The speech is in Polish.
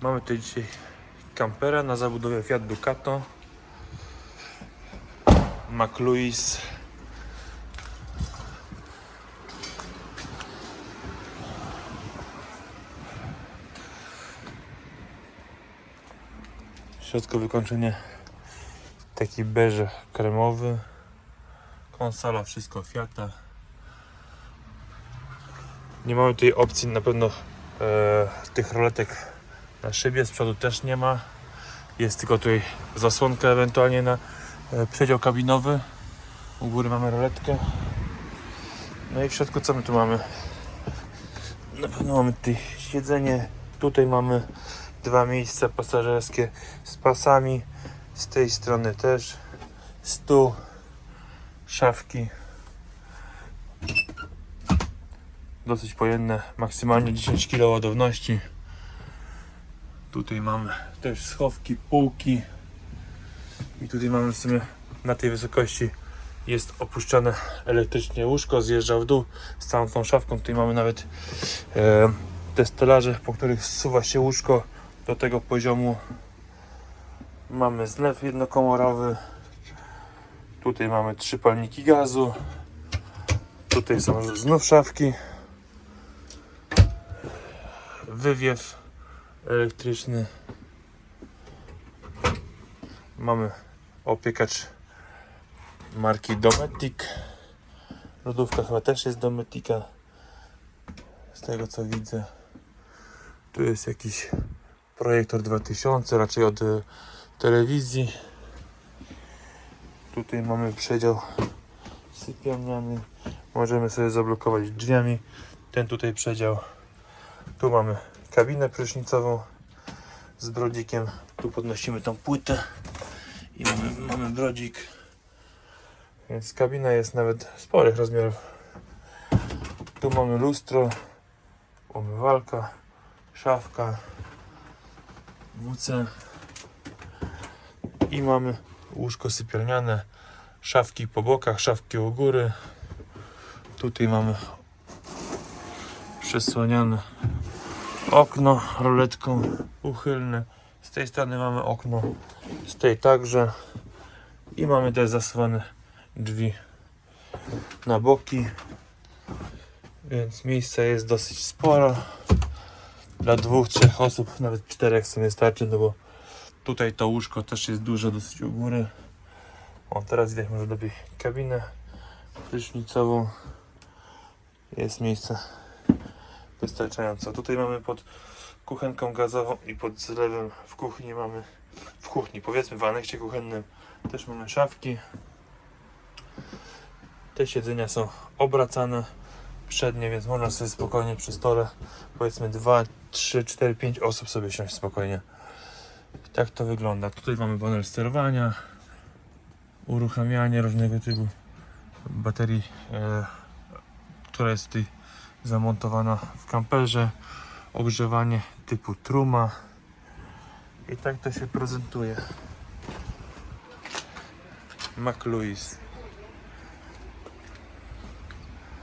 Mamy tutaj dzisiaj kampera na zabudowie Fiat Ducato. McLuis. Środkowe wykończenie taki beż kremowy. Konsola, wszystko Fiata. Nie mamy tutaj opcji na pewno e, tych roletek na szybie, z przodu też nie ma. Jest tylko tutaj zasłonka ewentualnie na e, przedział kabinowy. U góry mamy roletkę. No i w środku co my tu mamy? Na pewno mamy tutaj siedzenie. Tutaj mamy dwa miejsca pasażerskie z pasami. Z tej strony też. Stół, szafki. Dosyć pojemne, maksymalnie 10 kg ładowności. Tutaj mamy też schowki, półki. I tutaj mamy w sumie na tej wysokości jest opuszczane elektrycznie łóżko, zjeżdża w dół z całą tą szafką. Tutaj mamy nawet e, te stelaże, po których zsuwa się łóżko do tego poziomu. Mamy zlew jednokomorowy. Tutaj mamy trzy palniki gazu. Tutaj są znów szafki. Wywiew elektryczny. Mamy opiekacz marki Dometic. Lodówka chyba też jest Dometica. Z tego co widzę. Tu jest jakiś projektor 2000, raczej od e, telewizji. Tutaj mamy przedział sypialniany. Możemy sobie zablokować drzwiami ten tutaj przedział. Tu mamy kabinę prysznicową z brodzikiem. Tu podnosimy tą płytę i mamy, mamy brodzik. Więc kabina jest nawet sporych rozmiarów. Tu mamy lustro, umywalka, szafka, WC i mamy łóżko sypialniane, szafki po bokach, szafki u góry. Tutaj mamy przesłaniane okno roletką uchylne. Z tej strony mamy okno, z tej także. I mamy też zasuwane drzwi na boki. Więc miejsca jest dosyć sporo. Dla dwóch, trzech osób, nawet czterech sobie starczy, no bo tutaj to łóżko też jest duże dosyć u góry. O, teraz widać może lepiej kabinę prysznicową. Jest miejsce wystarczająco. Tutaj mamy pod kuchenką gazową i pod zlewem w kuchni mamy, w kuchni, powiedzmy w aneksie kuchennym też mamy szafki. Te siedzenia są obracane przednie, więc można sobie spokojnie przy stole powiedzmy 2, 3, 4, 5 osób sobie siąść spokojnie. Tak to wygląda. Tutaj mamy panel sterowania, uruchamianie różnego typu baterii, e, która jest tutaj zamontowana w kamperze, ogrzewanie typu truma i tak to się prezentuje. McLuis.